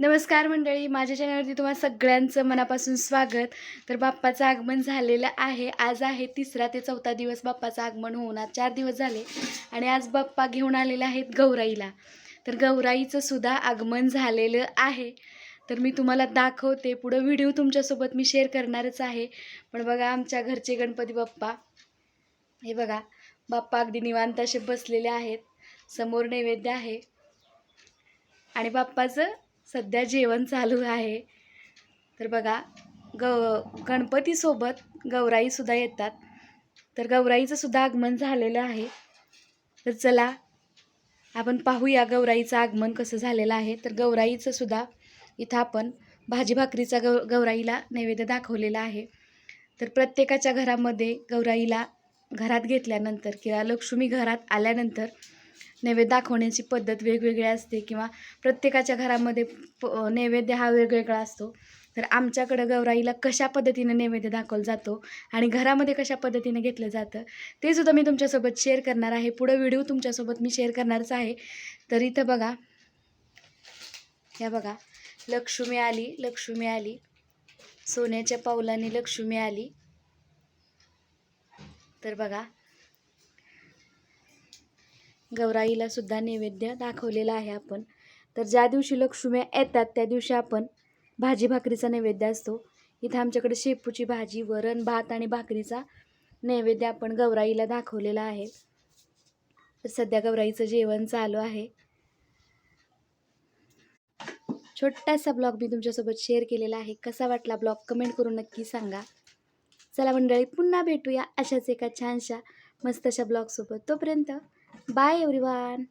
नमस्कार मंडळी माझ्या चॅनलवरती तुम्हाला सगळ्यांचं मनापासून स्वागत. तर बाप्पाचं आगमन झालेलं आहे. आज आहे तिसरा ते चौथा दिवस बाप्पाचं आगमन होऊन आज चार दिवस झाले आणि आज बाप्पा घेऊन आलेले आहेत गौराईला. तर गौराईचं सुद्धा आगमन झालेलं आहे. तर मी तुम्हाला दाखवते. पुढं व्हिडिओ तुमच्यासोबत मी शेअर करणारच आहे. पण बघा आमच्या घरचे गणपती बाप्पा. हे बघा बाप्पा अगदी निवांत असे बसलेले आहेत. समोर नैवेद्य आहे. आणि बाप्पाचं सध्या जेवण चालू आहे. तर बघा ग गणपतीसोबत गौराईसुद्धा येतात. तर गौराईचं सुद्धा आगमन झालेलं आहे. तर चला आपण पाहूया गौराईचं आगमन कसं झालेलं आहे. तर गौराईचं सुद्धा इथं आपण भाजी भाकरीचा गौ गौराईला नैवेद्य दाखवलेला आहे. तर प्रत्येकाच्या घरामध्ये गौराईला घरात घेतल्यानंतर किंवा लक्ष्मी घरात आल्यानंतर नैवेद्य दाखवण्याची पद्धत वेगवेगळी असते किंवा प्रत्येकाच्या घरामध्ये प नैवेद्य हा वेगवेगळा असतो. तर आमच्याकडं गौराईला कशा पद्धतीनं नैवेद्य दाखवला जातो आणि घरामध्ये कशा पद्धतीनं घेतलं जातं ते सुद्धा मी तुमच्यासोबत शेअर करणार आहे. पुढं व्हिडिओ तुमच्यासोबत मी शेअर करणारच आहे. तर इथं बघा. ह्या बघा. लक्ष्मी आली लक्ष्मी आली. सोन्याच्या पावलाने लक्ष्मी आली. तर बघा. गौराईला सुद्धा नैवेद्य दाखवलेला आहे आपण. तर ज्या दिवशी लक्ष्म्या येतात त्या दिवशी आपण भाजी भाकरीचा नैवेद्य असतो. इथं आमच्याकडे शेपूची भाजी वरण भात आणि भाकरीचा नैवेद्य आपण गौराईला दाखवलेला आहे. तर सध्या गौराईचं जेवण चालू आहे. छोटासा ब्लॉग मी तुमच्यासोबत शेअर केलेला आहे. कसा वाटला ब्लॉग कमेंट करून नक्की सांगा. चला मंडळी पुन्हा भेटूया अशाच एका छानशा मस्त अशा ब्लॉगसोबत. तोपर्यंत Bye everyone.